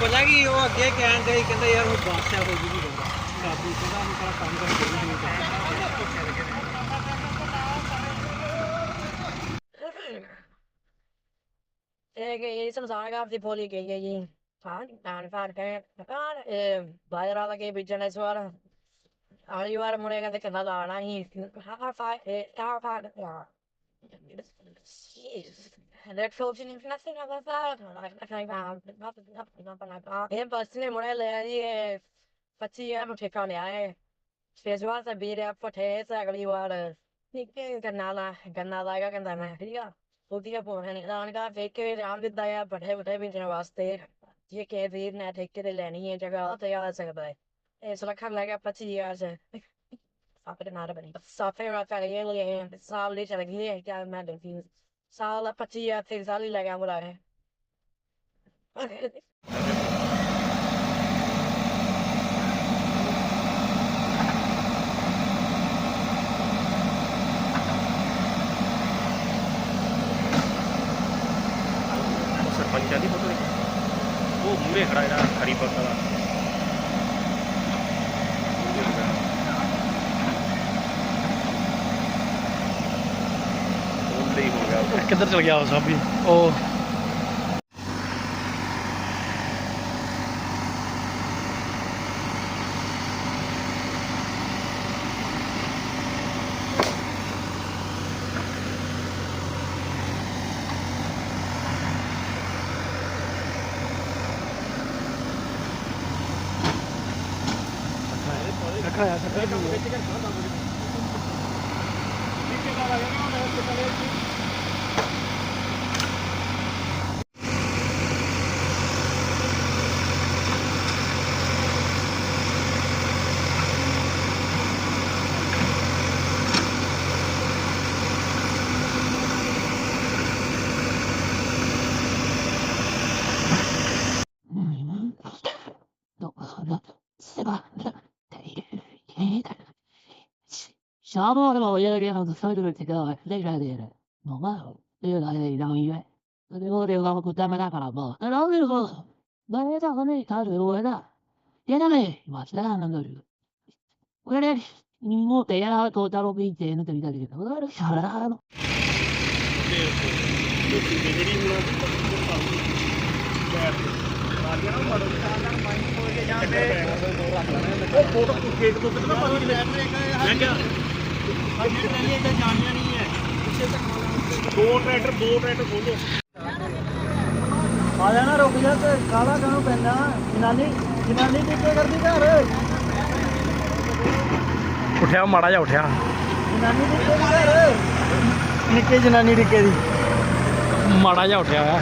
ਪਤਾ ਕੀ ਉਹ ਅੱਗੇ ਕਹਿਣ ਦੇ ਕਹਿੰਦਾ ਯਾਰ ਉਹ ਬਾਦਸ਼ਾਹ ਕੋਈ ਵੀ ਨਹੀਂ ਕਾਬੂ ਕਹਿੰਦਾ ਉਹਨੂੰ ਸਾਰਾ ਕੰਮ ਕਰਕੇ ਨਹੀਂ Ik is soms aangaf die poli ke je van aan van kan aan eh bayra lage bijana swara ਆਲੀ ਵਾਰ ਮੁੜੇ ਕਹਿੰਦੇ ਕਿੰਨਾ ਲਾਣਾ ਹੀ। ਹਾ ਫਾ ਇਹ ਤਾ ਫਾ ਯਾ Dat valt in nothing of a fire. Like, I think I'm not nothing like that. En bus ne ਮੁੜੇ ਲੈ ਜੀ ਪੱਚੀ ਆ ਮੁਠੇ ਕਾਣੇ ਆਏ ਫੇਸ ਵਾਰ ਤਾਂ ਬੀਰੇ ਪਠੇ ਤੇ ਅਗਲੀ ਵਾਰ ਨਿੱਕੇ ਗੰਨਾ ਲਾ ਗੰਨਾ ਲਾਗਾ ਕਹਿੰਦਾ ਮੈਂ ਠੀਕ ਆ ਉਹਦੀਆਂ ਪੋਹਣੇ ਨੇ ਲਾਣ ਦਾ ਵੇਖ ਕੇ ਰਾਮ ਦਿੱਤਾ ਆ ਬੜੇ ਬੜੇ ਬਿੰਜਣ ਵਾਸਤੇ ਜੇ ਕੇ ਵੀਰ ਨੇ ਠੇਕੇ ਤੇ ਲੈਣੀ ਹੈ ਜਗ੍ਹਾ ਤੇ ਆ ਸਕਦਾ ਹੈ ਇਸ ਲੱਖਾਂ ਲੱਗਾ 25 ਹਜ਼ਾਰ ਚ ਸਾਪੇ ਨਾ ਬਣੀ ਸਾਫੇ ਰਾ ਫਾ ਇਹ ਲਈ ਸਾਲ ਲਈ ਚਲ ਗਈ ਹੈ ਕਿਆ ਮੈਂ ਕੰਫਿਊਜ਼ ਸਾਲ 25 ਹਜ਼ਾਰ ਤੇ ਸਾਲ ਹੀ ਲਗਾ ਮੁਰਾ ਹੈ ਉਹ ਸਰਪੰਚਾਂ ਦੀ ਫੋਟੋ ਉਹ ਮੂਰੇ ਖੜਾ ਜਿਹੜਾ ਹਰੀ ਪੱਕਾ ਦਾ ਮੂਹਰੇ ਖੜਾ। ਉਹਦੇ ਹੀ ਹੋ ਗਿਆ ਉਹ। ਕਿੱਧਰ ਚਲ ਗਿਆ ਉਹ ਸਾਬੀ ਉਹ Sabah の親に話されるけど、できないで、お前を、できないで、何故それをで動くためだからもう、なんでもう、誰だ、これに変わる上だ。やらない、今、下なんだる。これで、もうてやらないと、だろ、びんて、ぬてみたけど、なるしゃらの。ഞാൻ ਦੋ ਟਰੈਕਟਰ ਦੋ ਟਰੈਕਟਰ ਖੋਲੋ ਆ ਜਾਣਾ ਰੁਕ ਜਾ ਤੇ ਕਾਲਾ ਕਾਹਨੂੰ ਪੈਂਦਾ ਜਨਾਨੀ ਜਨਾਨੀ ਕਿੱਥੇ ਕਰਦੀ ਘਰ ਉੱਠਿਆ ਮਾੜਾ ਜਿਹਾ ਉੱਠਿਆ। ਜਨਾਨੀ ਕਿੱਥੇ ਦੀ ਘਰ ਨਿੱਕੇ ਜਨਾਨੀ ਟਿੱਕੇ ਦੀ ਮਾੜਾ ਜਿਹਾ ਉੱਠਿਆ ਹੋਇਆ।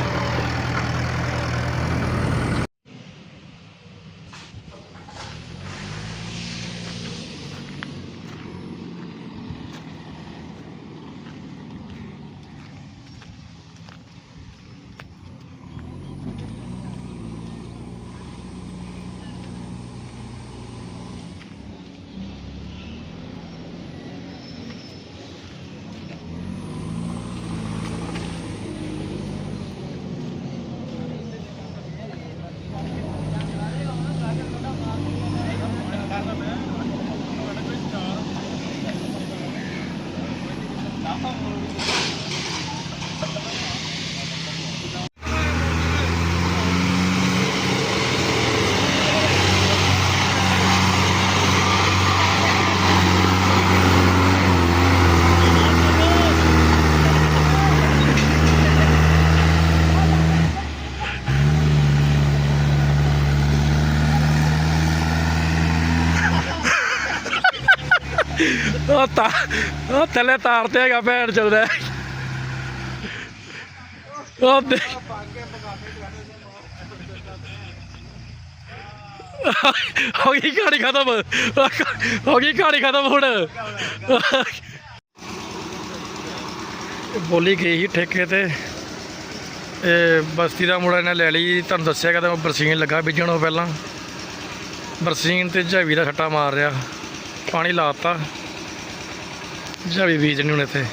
ਉਹ ਤਾਂ, ਉਹ ਥੱਲੇ ਤਾਰ ਤੇ ਹੈਗਾ ਭੈਣ ਚੱਲਦਾ। ਉਹ ਦੇ ਹੋ ਗਈ ਕਹਾਣੀ ਖਤਮ। ਹੋ ਗਈ ਕਹਾਣੀ ਖਤਮ ਹੁਣ। ਬੋਲੀ ਗਈ ਸੀ ਠੇਕੇ ਤੇ। ਇਹ ਬਸਤੀ ਦਾ ਮੁੰਡਾ ਇਹਨੇ ਲੈ ਲਈ। ਤੁਹਾਨੂੰ ਦੱਸਿਆ ਕਿ ਮੈਂ ਬਰਸੀਨ ਲੱਗਾ ਬੀਜਣ ਉਹ ਪਹਿਲਾਂ। ਬਰਸੀਨ ਤੇ ਝਾਵੀ ਦਾ ਛੱਟਾ ਮਾਰ ਰਿਹਾ। ਪਾਣੀ ਲਾਤਾ। ਬੀਜ ਨਹੀਂ ਹੁਣ ਇੱਥੇ।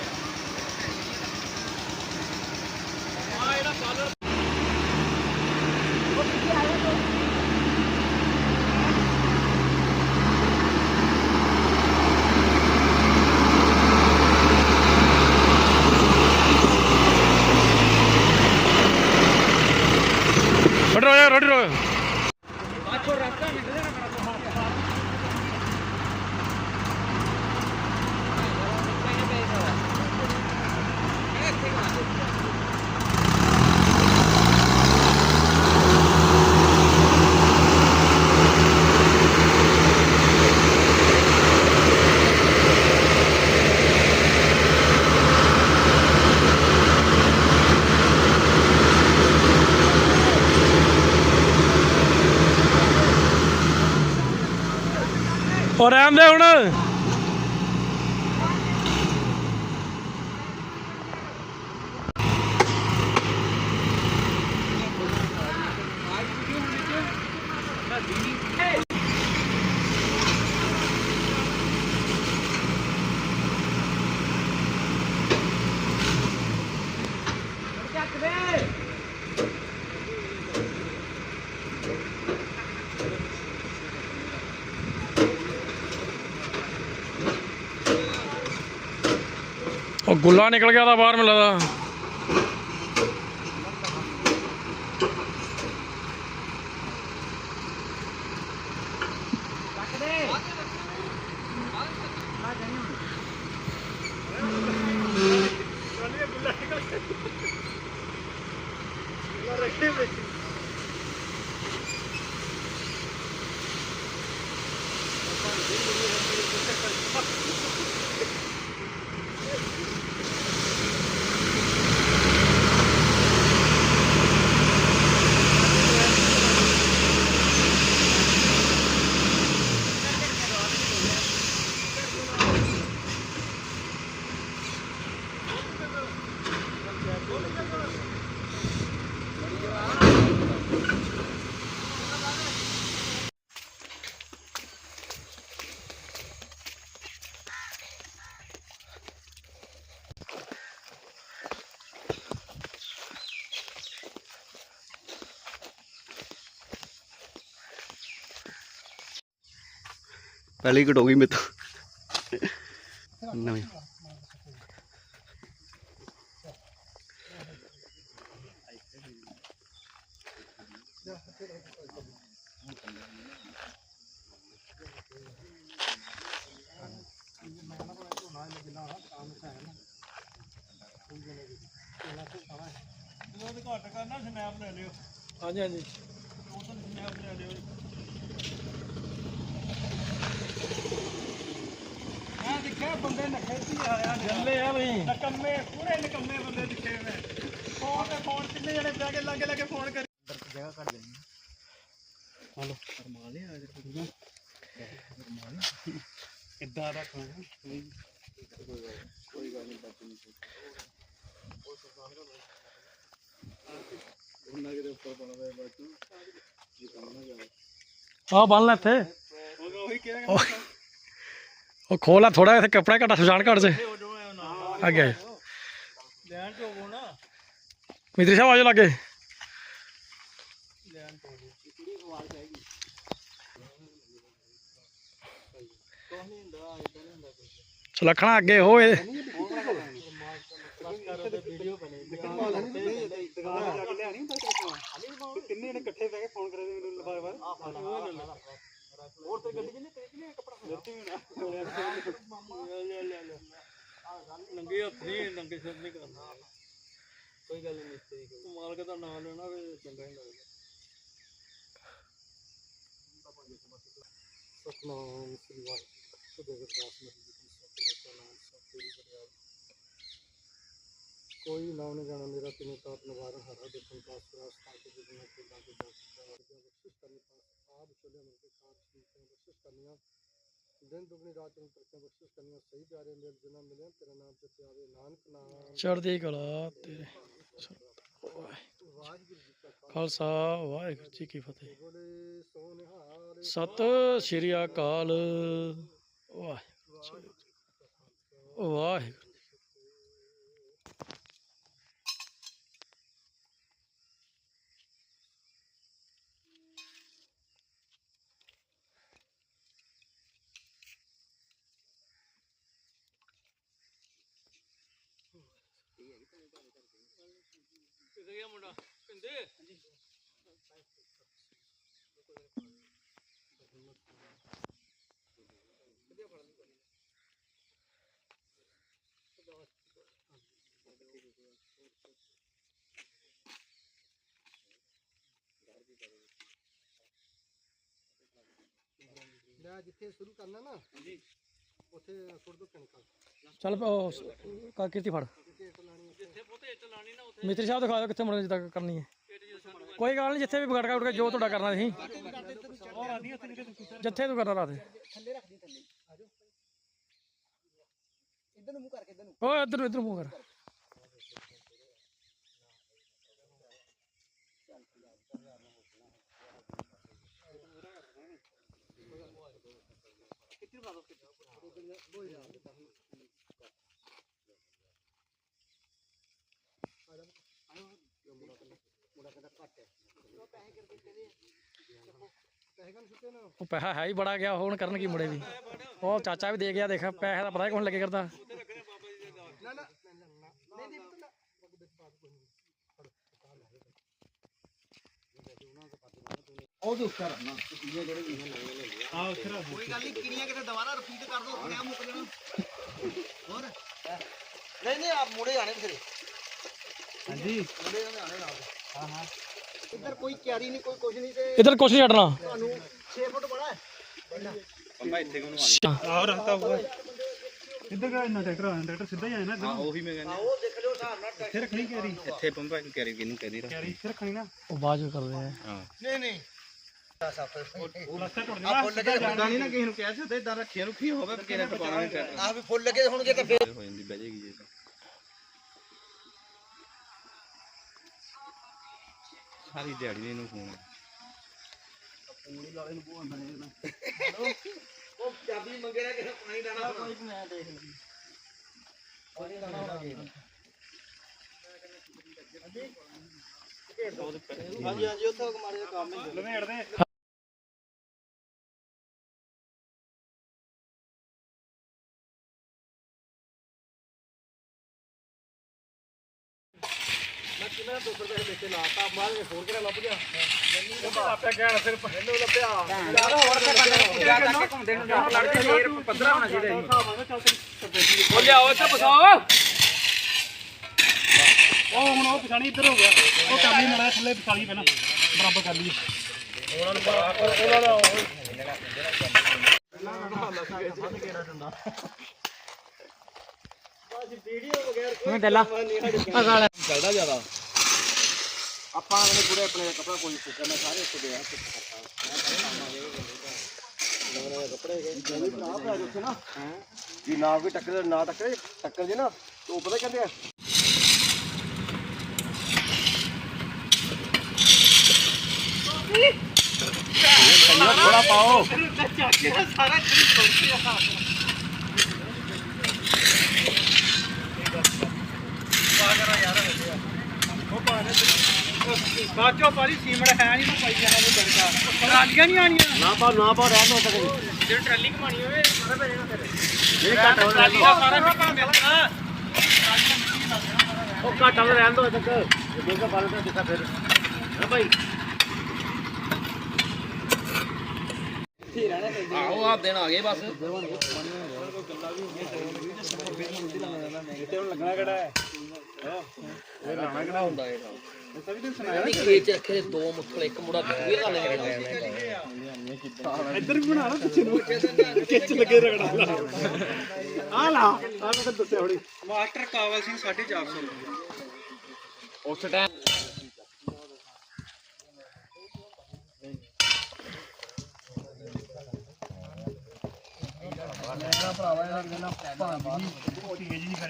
ਉਹ ਰਹਿਣ ਗੁੱਲਾ ਨਿਕਲ ਗਿਆ ਤਾਂ ਬਾਹਰ ਮਿਲਦਾ ਪਹਿਲੀ ਪਹਿਲੇ ਹੀ ਕਟੋਗੀ ਮੇਰੇ ਤੋਂ। ਨਵੀਂ। ਘੱਟ ਕਰਨਾ ਸਨੈਪ ਲੈ ਲਿਓ ਹਾਂਜੀ ਹਾਂਜੀ। ਉਦੋਂ ਸਨੈਪ ਲੈ ਲਿਓ ਮੈਂ ਦੇਖਿਆ ਬੰਦੇ ਨਖੇ ਸੀ ਆਇਆ ਚੱਲੇ ਆ ਬਈ। ਨਕੰਮੇ ਪੂਰੇ ਨਕੰਮੇ ਬੰਦੇ ਦਿਖੇ ਮੈਂ ਫੋਨ ਤੇ ਫੋਨ ਕਿੰਨੇ ਜਣੇ ਬਹਿ ਕੇ ਲਾਗੇ ਲਾਗੇ ਫੋਨ ਕਰੀ। ਜਗ੍ਹਾ ਕਰ ਲੈਣੀ ਹਲੋ। ਫਰਮਾ ਲਿਆ ਅੱਜ ਕੁੜੀਆਂ ਕਿੱਦਾਂ ਰੱਖਣਾ ਕੋਈ ਗੱਲ ਨਹੀਂ ਬਾਕੀ ਨਹੀਂ। ਉਹਨਾਂ ਦੇ ਉੱਪਰ ਬਣਦਾ ਹੈ ਬਾਕੀ। ਇਹ ਕੰਮ ਨਾ ਜਾਵੇ। ਆ ਬੰਨ ਲੈ ਇੱਥੇ। ਉਹ ਉਹੀ ਕਿਹਾ ਉਹ ਖੋਲਾ ਥੋੜਾ ਇੱਥੇ ਕੱਪੜਾ ਘਟਾ ਸੁਜਾਨ ਘੜ ਜੇ। ਉਹ ਆ ਗਿਆ ਲੈਣ ਚ ਹੋਵੋ ਨਾ ਮਿੱਤਰੀ ਸਾਹਿਬ ਆਜੋ ਲੱਗੇ। ਲੈਣ ਚ ਕਿਹੜੀ ਆਵਾਜ਼ ਆਏਗੀ ਕੋਈ ਨਹੀਂ ਹੁੰਦਾ ਇਦਾਂ ਨਹੀਂ ਹੁੰਦਾ ਸੁਲੱਖਣਾ ਅੱਗੇ ਹੋਏ। ਵੀਡੀਓ ਬਣੇ ਦੁਕਾਨ ਜਾ ਕੇ ਲਿਆਣੀ ਹੁੰਦਾ ਕਿੰਨੇ ਨੇ ਇਕੱਠੇ ਬਹਿ ਕੇ ਫੋਨ ਕਰੇ ਮੈਨੂੰ ਬਾਰ ਬਾਰ ਹੋਰ ਤੇ ਗੱਡੀ ਕਿੰਨੇ ਤੇ ਕਿੰਨੇ ਕਪੜਾ ਲੱਤੀ ਨਾ ਲੈ ਲੈ ਲੈ ਨੰਗੇ ਹੱਥ ਨਹੀਂ ਨੰਗੇ ਸਿਰ ਨਹੀਂ ਕਰਨਾ ਕੋਈ ਗੱਲ ਨਹੀਂ ਮਿਸਤਰੀ ਕੋਈ ਮਾਲਕ ਦਾ ਨਾਮ ਲੈਣਾ ਤੇ ਚੰਗਾ ਹੀ ਲੱਗਦਾ ਸਤਨਾਮ ਸ੍ਰੀ ਵਾਹਿਗੁਰੂ ਸਦੇ ਗਰਦਾਸ ਮਹਿ ਜੀ ਸਤਿ ਨਾਮ ਸਤਿ ਬਰਿਆਲ ਕੋਈ ਨਾਮ ਨਹੀਂ ਜਾਣਾ ਮੇਰਾ ਤਿਨੇ ਤਾਪ ਨਵਾਰ ਹਰਾ ਦੇਖਣ ਪਾਸ ਰਾਸ ਤਾਕੇ ਜਿਨਾ ਕੇ ਲਾਗੇ ਜਾ ਸਕਦਾ ਵਰਗਾ ਬਖਸ਼ਿਸ਼ ਕਰਨੀ ਪਾਸ ਆਪ ਚਲੇ ਮਨ ਕੇ ਕਾਰ ਠੀਕ ਹੈ ਬਖਸ਼ਿਸ਼ ਕਰਨੀਆਂ ਦਿਨ ਦੁਗਣੀ ਰਾਤ ਨੂੰ ਤਰੱਕੀਆਂ ਬਖਸ਼ਿਸ਼ ਕਰਨੀਆਂ ਸਹੀ ਪਿਆਰੇ ਮੇਲ ਜਿਨਾ ਮਿਲਿਆ ਤੇਰਾ ਨਾਮ ਤੇ ਪਿਆਰੇ ਨਾਨਕ ਨਾਮ ਚੜ੍ਹਦੀ ਕਲਾ ਤੇਰੇ ਵਾਹਿਗੁਰੂ ਜੀ ਕਾ ਖਾਲਸਾ ਖਾਲਸਾ ਵਾਹਿਗੁਰੂ ਜੀ ਕੀ ਫਤਿਹ ਬੋਲੇ ਸੋ ਨਿਹਾਲ ਸਤਿ ਸ਼੍ਰੀ ਅਕਾਲ ਵਾਹਿਗੁਰੂ ਜੀ। ਵਾਹਿਗੁਰੂ ਕਿੱਥੇ ਜਿੱਥੇ ਸ਼ੁਰੂ ਕਰਨਾ ਨਾ ਉੱਥੇ ਸੁੱਟ ਦੋ ਕਣਕਾਂ। ਚੱਲ ਉਹ ਕਾ ਕਿਰਤੀ ਫੜ। ਮਿਸਤਰੀ ਸਾਹਿਬ ਦਿਖਾ ਦਿਓ ਕਿੱਥੇ ਮੁੜਨ ਜਿੱਦਾਂ ਕਰਨੀ ਹੈ। ਕੋਈ ਗੱਲ ਨਹੀਂ ਜਿੱਥੇ ਵੀ ਗੜਕਾ ਉੜ ਕੇ ਜੋ ਤੁਹਾਡਾ ਕਰਨਾ ਸੀ। ਜਿੱਥੇ ਤੂੰ ਕਰਨਾ ਰਾਤ ਥੱਲੇ ਰੱਖ ਦੀ ਥੱਲੇ ਆ ਜਾਓ ਇੱਧਰ ਨੂੰ ਮੂੰਹ ਕਰਕੇ ਇੱਧਰ ਨੂੰ ਓਏ ਇੱਧਰ ਇੱਧਰ ਮੂੰਹ ਕਰ। ਪੈਸੇ ਕੰਨ ਸੁੱਟੇ ਨਾ? ਉਹ ਪੈਸਾ ਹੈ ਹੀ ਬੜਾ ਗਿਆ ਹੁਣ ਕਰਨ ਕੀ ਮੁੜੇ ਵੀ। ਉਹ ਚਾਚਾ ਵੀ ਦੇ ਗਿਆ ਦੇਖ ਪੈਸੇ ਦਾ ਪਤਾ ਕੌਣ ਲੱਗੇ ਕਰਦਾ। ਨਾ ਨਾ। ਨਹੀਂ ਨਹੀਂ ਪੁੱਤ ਉਹਦੇ ਉੱਤੇ ਰੱਖਣਾ। ਕਿੰਨੀਆਂ ਜਿਹੜੇ ਵੀ ਹਨ ਆ ਉੱਥੇ ਰੱਖ ਕੋਈ ਗੱਲ ਨਹੀਂ ਕਿੰਨੀਆਂ ਕਿਤੇ ਦੁਬਾਰਾ ਰਿਪੀਟ ਕਰ ਦੋ ਆਪਣੇ ਆਪ ਮੁੱਕ ਜਾਣਾ। ਹੋਰ? ਨਹੀਂ ਨਹੀਂ ਆਪ ਮੁੜੇ ਆਣੇ ਫਿਰ ਹਾਂਜੀ। ਮੁੜੇ ਆਣੇ ਨਾਲ। ਹਾਂ ਹਾਂ। ਇੱਧਰ ਕੋਈ ਕਿਆਰੀ ਨਹੀਂ ਕੋਈ ਕੁਝ ਨਹੀਂ ਤੇ ਇੱਧਰ ਕੁਛ ਨਹੀਂ ਛੱਡਣਾ। ਤੁਹਾਨੂੰ 6 ਫੁੱਟ ਬੜਾ ਹੈ। ਆਹ ਰਸਤਾ ਹੋਊਗਾ। ਇੱਧਰ ਦਾ ਇੰਨਾ ਟਰੈਕਟਰ ਆਇਆ ਟਰੈਕਟਰ ਸਿੱਧਾ ਹੀ ਆਇਆ ਨਾ ਹਾਂ ਉਹੀ ਮੈਂ ਕਹਿੰਦਾ। ਉਹ ਦੇਖ ਲਿਓ ਹਿਸਾਬ ਨਾਲ ਇੱਥੇ ਰੱਖਣੀ ਕੈਰੀ ਇੱਥੇ ਪੰਪਾ ਨੂੰ ਕਰੀ ਕਿਨੂੰ ਕਰੀ ਕੈਰੀ ਇੱਥੇ ਰੱਖਣੀ ਨਾ। ਉਹ ਬਾਅਦ ਚ ਕਰਦੇ ਆ। ਹਾਂ। ਨਹੀਂ ਨਹੀਂ। ਰਸਤਾ ਟੁੱਟ ਆ ਫੁੱਲ ਲੱਗੇ ਪਤਾ ਨਹੀਂ ਨਾ ਕਿਸੇ ਨੂੰ ਕਹਿ ਸਕਦੇ ਇਦਾਂ ਰੱਖਿਆ ਰੁਖੀ ਹੋਵੇ ਕਿ ਕਿਹਨੇ ਟਪਾਣਾ ਨਹੀਂ ਟਰੈਕਟਰ ਆ ਵੀ ਫੁੱਲ ਲੱਗੇ ਹੋਣਗੇ ਤਾਂ ਫੇਰ ਹੋ ਜਾਂਦੀ ਬਹਿ ਜਾਏਗੀ। ਸਾਰੀ ਦਿਹਾੜੀ ਨੇ ਇਹਨੂੰ ਫੋਨ ਉਹ ਚਾਬੀ ਮੰਗੇ ਨਾ ਕਿਸੇ ਪਾਣੀ ਡਾਣਾ ਕੋਈ ਮੈਂ ਦੇਖ ਲਈ ਪਾਣੀ ਡਾਣਾ ਹੋਣਾ ਹਾਂਜੀ ਹਾਂਜੀ, ਉੱਥੇ ਮਾਰੇ ਦਾ ਕੰਮ ਹੀ ਲਵੇੜ ਦੇ 200 ਰੁਪਏ ਦੇ ਕੇ ਲਾਤਾ ਬਾਅਦ ਵਿੱਚ ਹੋਰ ਕਿਹੜਾ ਲੱਭ ਗਿਆ? ਉਹ ਆਪੇ ਕਹਿਣ ਫਿਰ ਮੈਨੂੰ ਲੱਭਿਆ। ਜ਼ਿਆਦਾ ਹੋਰ ਤੇ ਬੰਦੇ ਜਾ ਤੱਕ ਘੁੰਮਦੇ ਨੂੰ ਜਾ ਲੜਦੇ ਫੇਰ 15 ਹੋਣਾ ਚਾਹੀਦਾ ਸੀ ਉਹ ਲਿਆਓ ਇੱਥੇ ਬਸਾਓ ਉਹ ਹੁਣ ਉਹ ਪਛਾਣੀ ਇੱਧਰ ਹੋ ਗਿਆ। ਉਹ ਕਰ ਲਈ ਮੜਾ ਥੱਲੇ ਪਛਾਣੀ ਪਹਿਲਾਂ। ਬਰਾਬਰ ਕਰ ਲਈ ਮੈਂ ਪਹਿਲਾਂ ਚੱਲਦਾ ਜ਼ਿਆਦਾ। ਆਪਾਂ ਆਪਣੇ ਪੂਰੇ ਆਪਣੇ ਕੱਪੜਾ ਕੋਈ ਫੁੱਕਾ ਮੈਂ ਸਾਰੇ ਉੱਤੇ ਗਿਆ ਕੱਪੜੇ ਗਏ ਨਾ ਪੈ ਉੱਥੇ ਨਾ ਜੀ ਨਾ ਕੋਈ ਟੱਕਰ, ਨਾ ਟੱਕਰੇ, ਟੱਕਰ ਜੇ ਨਾ, ਤੂੰ ਪਤਾ ਕਹਿੰਦੇ ਆ। ਥੋੜਾ ਪਾਓ ਬਾਚੋ ਪਾਲੀ ਸੀਮੜ ਹੈ ਨਹੀਂ ਮੈਂ ਪਾਈ ਜਾਣਾ ਉਹ ਦਰਜਾ ਟਰਾਲੀਆਂ ਨਹੀਂ ਆਣੀਆਂ ਨਾ ਪਾ ਨਾ ਪਾ ਰਹਿ ਦੋ ਤੱਕ ਜੇ ਟਰਾਲੀ ਘਮਾਣੀ ਹੋਵੇ ਸਾਰਾ ਪੈ ਜਾਣਾ ਫਿਰ। ਇਹ ਘੱਟ ਹੋ ਟਰਾਲੀ ਦਾ ਸਾਰਾ ਕੰਮ ਮਿਲਣਾ। ਉਹ ਘੱਟ ਵਾਲਾ ਰਹਿਣ ਦੋ ਤੱਕ ਦੇਖੋ ਬਾਲ ਤੇ ਦਿਖਾ ਫਿਰ। ਹਾਂ ਭਾਈ। ਆਹੋ ਆਪ ਦਿਨ ਆ ਗਏ ਬਸ। ਲੱਗਣਾ ਕਿਹੜਾ ਹੈ? ਖੇਚ ਰੱਖੇ ਦੋ ਮੁੱਠਲ ਇੱਕ ਮੁੰਡਾ ਦੂਏ ਦਾ ਲੈ। ਇੱਧਰ ਵੀ ਬਣਾ ਲਾ ਪਿੱਛੇ ਨੂੰ ਖਿੱਚ ਲੱਗੇ ਰਗੜਾ ਆ ਲਾ। ਆ ਮੈਂ ਦੱਸਿਆ ਹੁਣੀ ਮਾਸਟਰ ਕਾਵਲ ਸਿੰਘ 450 ਉਸ ਟਾਈਮ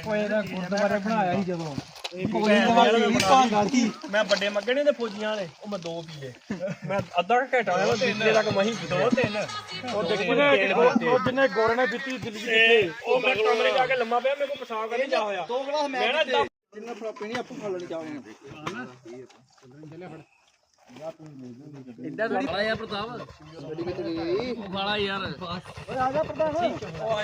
ਓਏ ਦਾ ਗੁਰਦੁਆਰੇ ਬਣਾਇਆ ਸੀ ਜਦੋਂ ਮੈਂ ਵੱਡੇ ਮੱਗਣੇ ਦੇ ਫੌਜੀਆਂ ਵਾਲੇ ਉਹ ਮੈਂ ਦੋ ਪੀਏ ਮੈਂ ਅੱਧਾ ਕੁ ਘੰਟਾ ਹੋਇਆ ਦੂਜੇ ਤੱਕ ਮਹੀਂ ਦੋ ਤਿੰਨ। ਉਹ ਦੇਖੇ ਉਹ ਜਿੰਨੇ ਗੋਰੇ ਨੇ ਪੀਤੀ ਦਿੱਲੀ ਤੇ ਉਹ ਮੈਂ ਕਮਰੇ ਜਾ ਕੇ ਲੰਮਾ ਪਿਆ ਮੇਰੇ ਕੋਲ ਪਿਸ਼ਾਬ ਕਰਨ ਜਾ ਹੋਇਆ। ਦੋ ਗਲਾਸ ਮੈਂ ਮੈਂ ਨਾ ਜਿੰਨਾ ਫੜਾ ਪੀਣੀ ਆਪੂ ਖਾ ਲੈਣੀ ਚਾਹੇ ਇੱਦਾਂ ਥੋੜੀ ਯਾਰ ਪ੍ਰਤਾਪ। ਗੱਡੀ ਵਿੱਚ ਗਈ ਵਾਲਾ ਯਾਰ। ਓਏ ਆ ਜਾ ਪ੍ਰਧਾਨ ਉਹ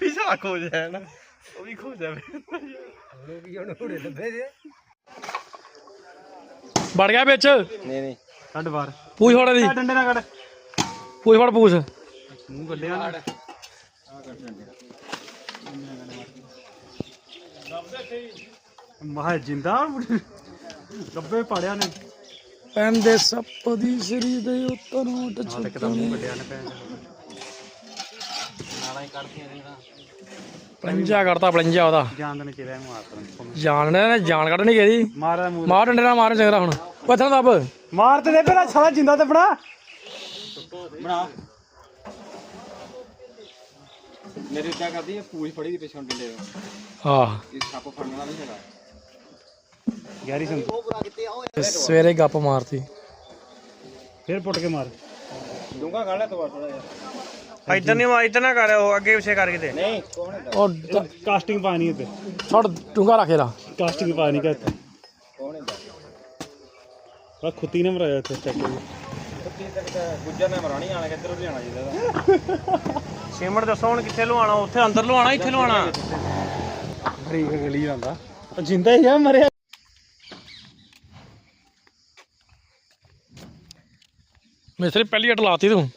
ਵੀ ਸਾਲਾ ਖੋ ਜਾਏ ਨਾ। ਉਹ ਵੀ ਖੋ ਜਾਵੇ ਵੜ ਗਿਆ ਵਿੱਚ। ਨਹੀਂ ਨਹੀਂ। ਕੱਢ ਬਾਹਰ। ਪੂਛ ਫੜ ਦੀ ਡੰਡੇ ਨਾਲ ਕੱਢ। ਪੂਛ ਫੜ ਪੂਛ। ਮੂੰਹ ਗੱਲਿਆ ਨਾ ਮਹਾ ਜਿੰਦਾ। ਗੱਬੇ ਪੜਿਆ ਨੇ ਪੈਂਦੇ ਸੱਪ ਦੀ ਸਰੀ ਦੇ ਉੱਤੋਂ ਉੱਟ ਭੈਣ ਪਲੰਜਾ ਕੱਢਤਾ ਪਲੰਜਾ ਉਹਦਾ। ਜਾਨ ਦੇ ਚਿਹਰਾ ਮਾਰ ਜਾਣ ਨੇ ਜਾਨ ਕੱਢਣੀ ਗਈ ਮਾਰ ਮਾਰ ਡੰਡੇ ਨਾਲ ਮਾਰ ਚੰਗਰਾ ਹੁਣ। ਪੱਥਰ ਦੱਬ। ਮਾਰ ਤੇ ਦੇ ਪਹਿਲਾਂ ਸਾਲਾ ਜਿੰਦਾ ਤੇ ਬਣਾ। ਬਣਾ। ਮੇਰੇ ਇੱਦਾਂ ਕਰਦੀ ਹੈ ਪੂਛ ਫੜੀ ਦੀ ਪਿੱਛੋਂ ਡੰਡੇ ਆਹ ਇਹ ਸੱਪ ਫੜਨ ਵਾਲਾ ਨਹੀਂ ਹੈਗਾ। ਸੰਤ ਸਵੇਰੇ ਗੱਪ ਮਾਰਤੀ। ਫਿਰ ਪੁੱਟ ਕੇ ਮਾਰ। ਡੂੰਗਾ ਕੱਢ ਲੈ ਤੋ ਥੋੜਾ ਜਿਹਾ। ਇਦਾਂ ਨਹੀਂ ਇਦਾਂ ਨਾ ਕਰ ਉਹ ਅੱਗੇ ਪਿੱਛੇ ਕਰਕੇ ਦੇ ਨਹੀਂ ਕੋਣ ਹੈ ਉਹ ਕਾਸਟਿੰਗ ਪਾਣੀ ਉੱਤੇ ਛੱਡ ਡੂੰਗਾ ਰੱਖੇ ਲਾ ਕਾਸਟਿੰਗ ਪਾਣੀ ਕਾ ਇੱਥੇ। ਕੋਣ ਹੈ ਆ ਖੁੱਤੀ ਨੇ ਮਰਾਇਆ ਇੱਥੇ ਚੱਕ ਕੇ ਕੁੱਤੀ ਤੱਕ ਗੁੱਜਰ ਨੇ ਮਰਾਣੀ ਆਣਾ ਕਿੱਧਰੋਂ ਲਿਆਣਾ ਜਿਹਦਾ। ਸੀਮਟ ਦੱਸੋ ਹੁਣ ਕਿੱਥੇ ਲਵਾਣਾ ਉੱਥੇ ਅੰਦਰ ਲਵਾਣਾ ਇੱਥੇ ਲਵਾਣਾ ਬਰੀਕ ਗਲੀ ਜਾਂਦਾ। ਜਿੰਦਾ ਹੀ ਆ ਮਰਿਆ। ਮਿਸਤਰੀ ਪਹਿਲੀ ਹਟ ਲਾਤੀ ਤੂੰ।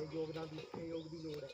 ਤੁਹਾਡੇ ਯੋਗਦਾਨ ਦੀ ਸਹਿਯੋਗ ਦੀ ਲੋੜ ਹੈ।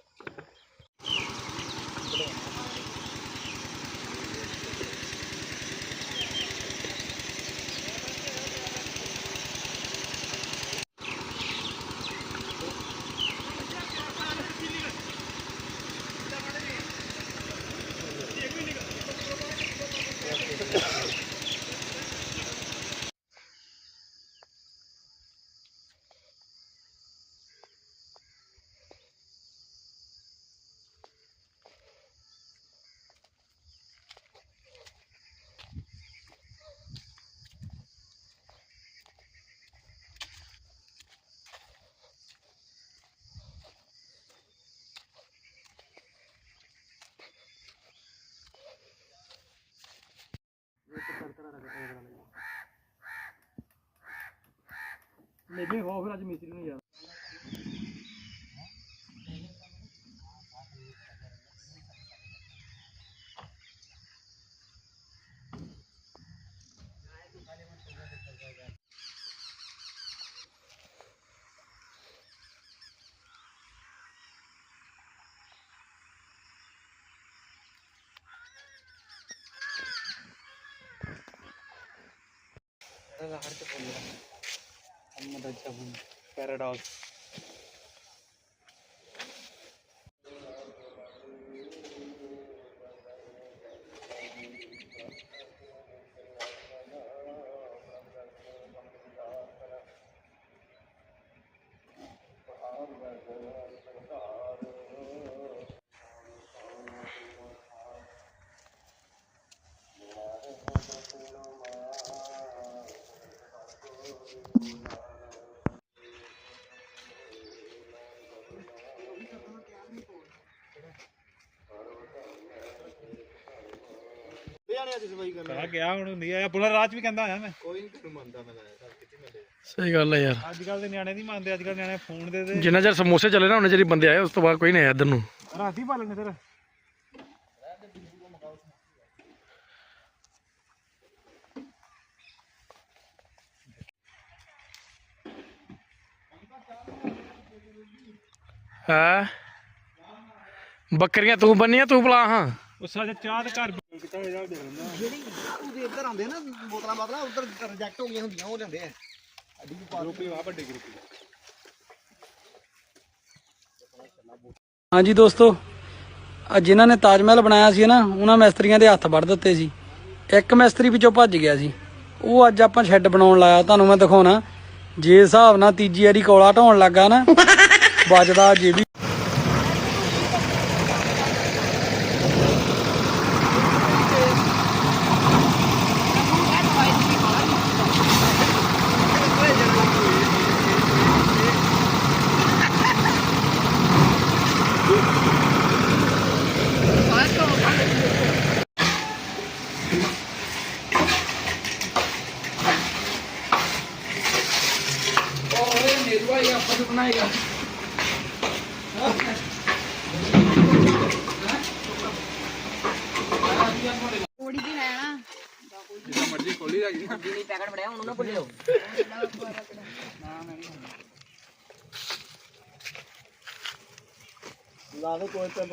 ਮੇਬੀ ਹੋ ਫਿਰ ਅੱਜ ਮਿਸਤਰੀ ਨੂੰ ਯਾਰ। birds and paradox ਪੈਰਾਡਾਕਸ ਕਹਾ ਗਿਆ ਹੁਣ ਹੁੰਦੀ ਆ ਪੁਲਰ ਰਾਜ ਵੀ ਕਹਿੰਦਾ ਆਇਆ ਮੈਂ। ਸਹੀ ਗੱਲ ਹੈ ਯਾਰ। ਅੱਜ ਕੱਲ ਦੇ ਨਿਆਣੇ ਨਹੀਂ ਮੰਨਦੇ ਅੱਜ ਕੱਲ ਨਿਆਣੇ ਫੋਨ ਦੇ ਦੇ। ਜਿੰਨਾ ਚਿਰ ਸਮੋਸੇ ਚੱਲੇ ਨਾ ਉਹਨੇ ਚਿਰ ਬੰਦੇ ਆਏ ਉਸ ਤੋਂ ਬਾਅਦ ਕੋਈ ਨਹੀਂ ਆਇਆ ਇੱਧਰ ਨੂੰ। ਰਾਤੀ ਪਾ ਲੈਣੇ ਤੇਰਾ ਹੈ? ਬੱਕਰੀਆਂ ਤੂੰ ਬੰਨੀਆਂ ਤੂੰ ਬੁਲਾ ਹਾਂ। ਉਹ ਸਾਜਾ ਚਾਹ ਦੇ ਘਰ ਕਿਤਾ ਜਾ ਦੇ ਲੈਂਦਾ। ਉਹਦੇ ਇੱਧਰ ਆਉਂਦੇ ਨਾ ਬੋਤਲਾਂ ਬਾਤਲਾਂ ਉੱਧਰ ਰਿਜੈਕਟ ਹੋ ਗਈਆਂ ਹੁੰਦੀਆਂ ਉਹ ਲੈਂਦੇ ਆ। ਗਰੁੱਪ ਹੀ ਆ ਵੱਡੇ ਗਰੁੱਪ ਹਾਂਜੀ ਦੋਸਤੋ ਅੱਜ ਜਿਨ੍ਹਾਂ ਨੇ ਤਾਜ ਮਹਿਲ ਬਣਾਇਆ ਸੀ ਨਾ ਉਹਨਾਂ ਮਿਸਤਰੀਆਂ ਦੇ ਹੱਥ ਵੱਢ ਦਿੱਤੇ ਸੀ। ਇੱਕ ਮਿਸਤਰੀ ਵਿੱਚੋਂ ਭੱਜ ਗਿਆ ਸੀ। ਉਹ ਅੱਜ ਆਪਾਂ ਸ਼ੈੱਡ ਬਣਾਉਣ ਲਾਇਆ ਤੁਹਾਨੂੰ ਮੈਂ ਦਿਖਾਉਣਾ। ਜੇ ਹਿਸਾਬ ਨਾਲ ਤੀਜੀ ਵਾਰੀ ਕੋਲਾ ਢਾਉਣ ਲੱਗਾ ਨਾ ਵੱਜਦਾ ਜੇ ਵੀ ਲਾਵੇ ਕੋਈ ਤੇ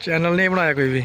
ਚੈਨਲ ਨਹੀਂ ਬਣਾਇਆ ਕੋਈ ਵੀ।